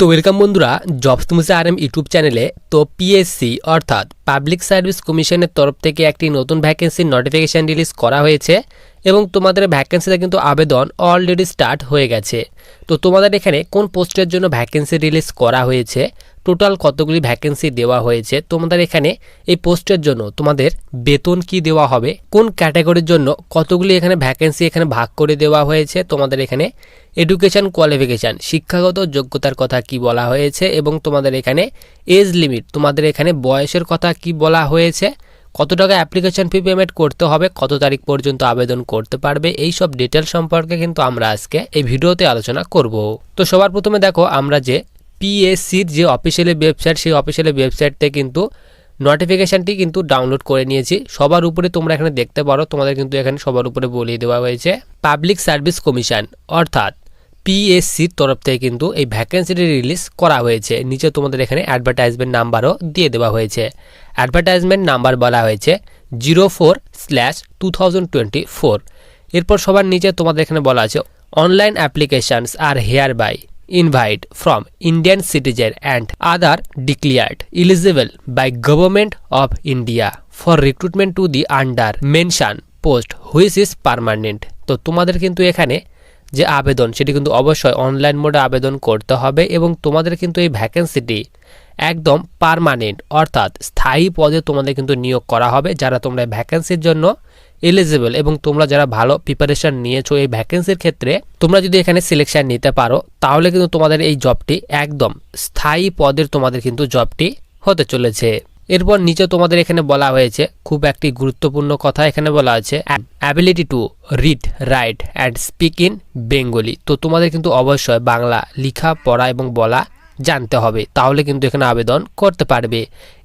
তো ওয়েলকাম বন্ধুরা jobs muse R M YouTube চ্যানেলে তো পিএসসি অর্থাৎ পাবলিক সার্ভিস কমিশনের তরফ থেকে একটি নতুন ভ্যাকেন্সির নোটিফিকেশান রিলিজ করা হয়েছে এবং তোমাদের ভ্যাকেন্সিতে কিন্তু আবেদন অলরেডি স্টার্ট হয়ে গেছে। তো তোমাদের এখানে কোন পোস্টের জন্য ভ্যাকেন্সি রিলিজ করা হয়েছে? টোটাল কতগুলি ভ্যাকেন্সি দেওয়া হয়েছে? তোমাদের এখানে এই পোস্টের জন্য তোমাদের বেতন কি দেওয়া হবে? কোন ক্যাটাগরির জন্য কতগুলি এখানে ভ্যাকেন্সি এখানে ভাগ করে দেওয়া হয়েছে? তোমাদের এখানে এডুকেশন কোয়ালিফিকেশান শিক্ষাগত যোগ্যতার কথা কি বলা হয়েছে? এবং তোমাদের এখানে এজ লিমিট তোমাদের এখানে বয়সের কথা কি বলা হয়েছে? কত টাকা অ্যাপ্লিকেশন ফি পেমেন্ট করতে হবে, কত তারিখ পর্যন্ত আবেদন করতে পারবে এই সব ডিটেল সম্পর্কে কিন্তু আমরা আজকে এই ভিডিওতে আলোচনা করব। তো সবার প্রথমে দেখো, আমরা যে পিএসসির যে অফিসিয়ালি ওয়েবসাইট সেই অফিসিয়ালি ওয়েবসাইটতে কিন্তু নোটিফিকেশানটি কিন্তু ডাউনলোড করে নিয়েছি। সবার উপরে তোমরা এখানে দেখতে পারো, তোমাদের কিন্তু এখানে সবার উপরে বলিয়ে দেওয়া হয়েছে পাবলিক সার্ভিস কমিশন অর্থাৎ পিএসসির তরফ থেকে কিন্তু এই ভ্যাকেন্সিটি রিলিজ করা হয়েছে। নিচে তোমাদের এখানে অ্যাডভার্টাইজমেন্ট নাম্বারও দিয়ে দেওয়া হয়েছে। অ্যাডভার্টাইজমেন্ট নাম্বার বলা হয়েছে zero four slash two thousand twenty four এরপর সবার নিচে তোমাদের এখানে বলা আছে online applications are hereby invited from Indian citizen and other declared eligible by government of India for recruitment to the under mention post which is permanent তো তোমাদের কিন্তু এখানে যে আবেদন, সেটি কিন্তু অবশ্যই অনলাইন মোডে আবেদন করতে হবে এবং তোমাদের কিন্তু এই ভ্যাকেন্সিটি একদম পারমানেন্ট অর্থাৎ স্থায়ী পদে তোমাদের কিন্তু নিয়োগ করা হবে যারা তোমরা ভ্যাকেন্সির জন্য এলিজিবল এবং তোমরা যারা ভালো প্রিপারেশন নিয়েছো এই ভ্যাকেন্সির ক্ষেত্রে, তোমরা যদি এখানে সিলেকশান নিতে পারো, তাহলে কিন্তু তোমাদের এই জবটি একদম স্থায়ী পদের তোমাদের কিন্তু জবটি হতে চলেছে। এরপর নিচে তোমাদের এখানে বলা হয়েছে, খুব একটি গুরুত্বপূর্ণ কথা এখানে বলা আছে ability to read write and speak in Bengali তো তোমাদের কিন্তু অবশ্যই বাংলা লেখা, পড়া এবং বলা জানতে হবে, তাহলে কিন্তু এখানে আবেদন করতে পারবে।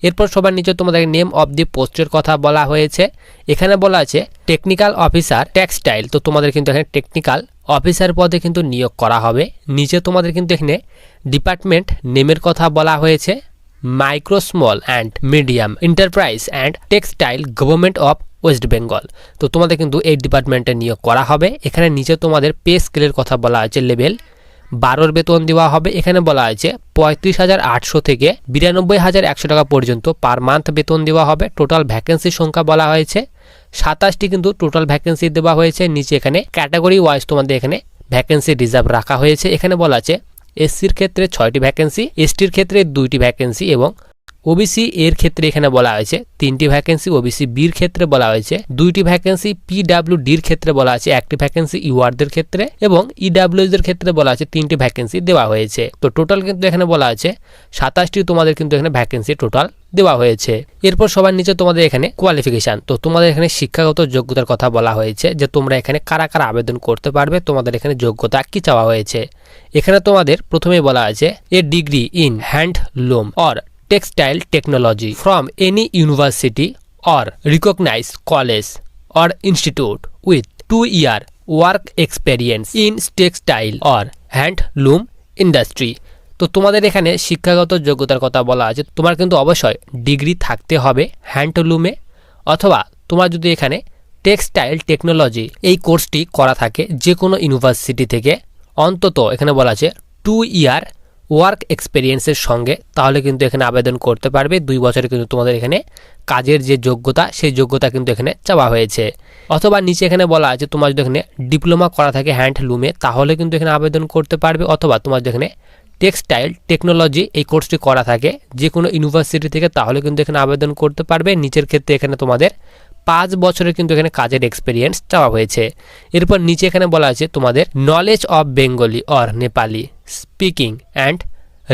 এরপর সবার নিচে তোমাদের নেম অফ দি পোস্টের কথা বলা হয়েছে, এখানে বলা আছে টেকনিক্যাল অফিসার টেক্সটাইল তো তোমাদের কিন্তু এখানে টেকনিক্যাল অফিসার পদে কিন্তু নিয়োগ করা হবে। নিচে তোমাদের কিন্তু এখানে ডিপার্টমেন্ট নেমের কথা বলা হয়েছে micro small and medium enterprise and textile government of West Bengal তো তোমাদের কিন্তু এই ডিপার্টমেন্টে নিয়োগ করা হবে। এখানে নিচে তোমাদের পে স্কেলের কথা বলা আছে লেভেল বারোর বেতন দেওয়া হবে। এখানে বলা আছে পঁয়ত্রিশ হাজার আটশো থেকে বিরানব্বই হাজার একশো টাকা পর্যন্ত পার মান্থ বেতন দেওয়া হবে। টোটাল ভ্যাকেন্সির সংখ্যা বলা হয়েছে। সাতাশটি কিন্তু টোটাল ভ্যাকেন্সি দেওয়া হয়েছে। নিচে এখানে ক্যাটাগরি ওয়াইজ তোমাদের এখানে ভ্যাকেন্সি রিজার্ভ রাখা হয়েছে। এখানে বলা আছে এসসির ক্ষেত্রে ছয়টি ভ্যাকেন্সি এসটির ক্ষেত্রে দুইটি ভ্যাকেন্সি এবং ওবিসি এর ক্ষেত্রে এখানে বলা হয়েছে, তিনটি ভ্যাকেন্সি ওবিসি বির ক্ষেত্রে বলা হয়েছে, দুইটি ভ্যাকেন্সি পিডাব্লিউ ডির ক্ষেত্রে বলা আছে, একটি ভ্যাকেন্সি ইউআরদের ক্ষেত্রে এবং ইডাব্লিউএস এর ক্ষেত্রে বলা আছে, তিনটি ভ্যাকেন্সি দেওয়া হয়েছে। তো টোটাল কিন্তু এখানে বলা আছে, সাতাশটি তোমাদের কিন্তু এখানে ভ্যাকেন্সি টোটাল দেওয়া হয়েছে। এরপর সবার নিচে তোমাদের এখানে কোয়ালিফিকেশন তো তোমাদের এখানে শিক্ষাগত যোগ্যতার কথা বলা হয়েছে যে তোমরা এখানে কারা কারা আবেদন করতে পারবে, তোমাদের এখানে যোগ্যতা কি চাওয়া হয়েছে। এখানে তোমাদের প্রথমে বলা আছে, a degree in handloom or textile technology from any university or recognise college or institute with two year work experience in textile or handloom industry তো তোমাদের এখানে শিক্ষাগত যোগ্যতার কথা বলা আছে, তোমার কিন্তু অবশ্যই ডিগ্রি থাকতে হবে হ্যান্ডলুমে অথবা তোমার যদি এখানে টেক্সটাইল টেকনোলজি এই কোর্সটি করা থাকে যে কোনো ইউনিভার্সিটি থেকে, অন্তত এখানে বলা আছে টু ইয়ার ওয়ার্ক এক্সপেরিয়েন্সের সঙ্গে, তাহলে কিন্তু এখানে আবেদন করতে পারবে। দুই বছরে কিন্তু তোমাদের এখানে কাজের যে যোগ্যতা, সেই যোগ্যতা কিন্তু এখানে চাওয়া হয়েছে। অথবা নিচে এখানে বলা আছে, তোমার যদি এখানে ডিপ্লোমা করা থাকে হ্যান্ডলুমে তাহলে কিন্তু এখানে আবেদন করতে পারবে। অথবা তোমার যেখানে টেক্সটাইল, টেকনোলজি এই কোর্সটি করা থাকে যে কোনো ইউনিভার্সিটি থেকে, তাহলে কিন্তু এখানে আবেদন করতে পারবে। নিচের ক্ষেত্রে এখানে তোমাদের পাঁচ বছরের কিন্তু এখানে কাজের এক্সপিরিয়েন্স চাওয়া হয়েছে। এরপর নিচে এখানে বলা আছে তোমাদের knowledge of Bengali or Nepali speaking and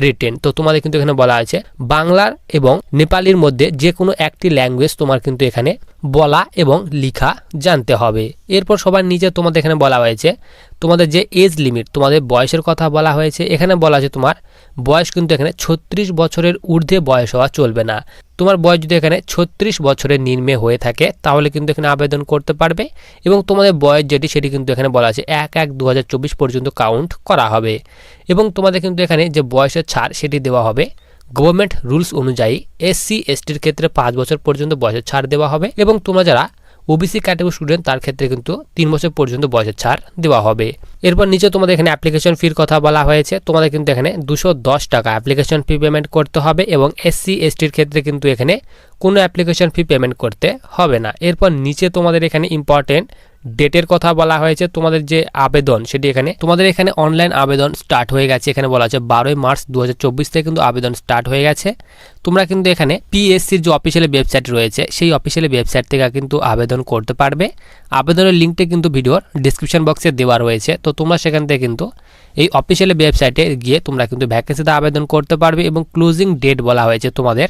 written তো তোমাদের কিন্তু এখানে বলা আছে বাংলার এবং নেপালির মধ্যে যে কোনো একটি ল্যাঙ্গুয়েজ তোমার কিন্তু এখানে বলা এবং লিখা জানতে হবে। এরপর সবার নিচে তোমাদের এখানে বলা হয়েছে তোমাদের যে এজ লিমিট তোমাদের বয়সের কথা বলা হয়েছে। এখানে বলা আছে তোমার বয়স কিন্তু এখানে ছত্রিশ বছরের ঊর্ধ্বে বয়স হওয়া চলবে না। তোমার বয়স যদি এখানে ছত্রিশ বছরের নিম্নে হয়ে থাকে, তাহলে কিন্তু এখানে আবেদন করতে পারবে এবং তোমাদের বয়স যেটি সেটি কিন্তু এখানে বলা আছে এক এক দু পর্যন্ত কাউন্ট করা হবে। এবং তোমাদের কিন্তু এখানে যে বয়সের ছাড় সেটি দেওয়া হবে গভর্নমেন্ট রুলস অনুযায়ী এসসি এসটির ক্ষেত্রে পাঁচ বছর পর্যন্ত বয়সের ছাড় দেওয়া হবে। এবং তোমরা যারা ওবিসি ক্যাটাগরি স্টুডেন্ট তার ক্ষেত্রে কিন্তু তিন বছর পর্যন্ত বয়সের ছাড় দেওয়া হবে। এরপর নিচে তোমাদের এখানে অ্যাপ্লিকেশন ফির কথা বলা হয়েছে। তোমাদের কিন্তু এখানে দুশো টাকা অ্যাপ্লিকেশন ফি পেমেন্ট করতে হবে এবং এসসি এসটির ক্ষেত্রে কিন্তু এখানে কোনো অ্যাপ্লিকেশন ফি পেমেন্ট করতে হবে না। এরপর নিচে তোমাদের এখানে ইম্পর্টেন্ট ডেটের কথা বলা হয়েছে তোমাদের যে আবেদন সেটি এখানে। তোমাদের এখানে অনলাইন আবেদন স্টার্ট হয়ে গেছে। এখানে বলা হচ্ছে বারোই মার্চ দু হাজার চব্বিশ থেকে কিন্তু আবেদন স্টার্ট হয়ে গেছে। তোমরা কিন্তু এখানে পিএসসির যে অফিসিয়ালি ওয়েবসাইট রয়েছে, সেই অফিসিয়ালি ওয়েবসাইট থেকে কিন্তু আবেদন করতে পারবে। আবেদনের লিঙ্কটা কিন্তু ভিডিওর ডিসক্রিপশন বক্সে দেওয়া রয়েছে। তো তোমরা সেখান থেকে কিন্তু এই অফিসিয়ালি ওয়েবসাইটে গিয়ে তোমরা কিন্তু ভ্যাকেন্সিতে আবেদন করতে পারবে এবং ক্লোজিং ডেট বলা হয়েছে তোমাদের।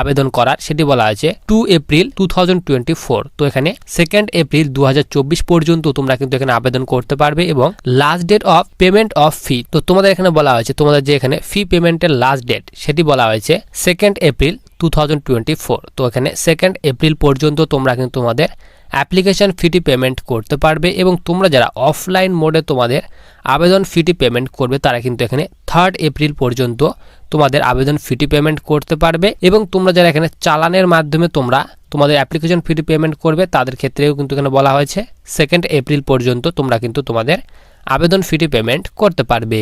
আবেদন করার, সেটি বলা হয়েছে টু এপ্রিল টু তো এখানে সেকেন্ড এপ্রিল দু হাজার চব্বিশ পর্যন্ত তোমরা কিন্তু এখানে আবেদন করতে পারবে এবং last date of payment of fee তো তোমাদের এখানে বলা হয়েছে, তোমাদের যে এখানে ফি পেমেন্টের লাস্ট ডেট সেটি বলা হয়েছে সেকেন্ড এপ্রিল টু তো এখানে সেকেন্ড এপ্রিল পর্যন্ত তোমরা কিন্তু তোমাদের অ্যাপ্লিকেশন ফিটি পেমেন্ট করতে পারবে এবং তোমরা যারা অফলাইন মোডে তোমাদের আবেদন ফিটি পেমেন্ট করবে, তারা কিন্তু এখানে থার্ড এপ্রিল পর্যন্ত তোমাদের আবেদন ফিটি পেমেন্ট করতে পারবে এবং তোমরা যারা এখানে চালানের মাধ্যমে তোমরা তোমাদের অ্যাপ্লিকেশন ফিটি পেমেন্ট করবে, তাদের ক্ষেত্রেও কিন্তু এখানে বলা হয়েছে সেকেন্ড এপ্রিল পর্যন্ত তোমরা কিন্তু তোমাদের আবেদন ফিটি পেমেন্ট করতে পারবে।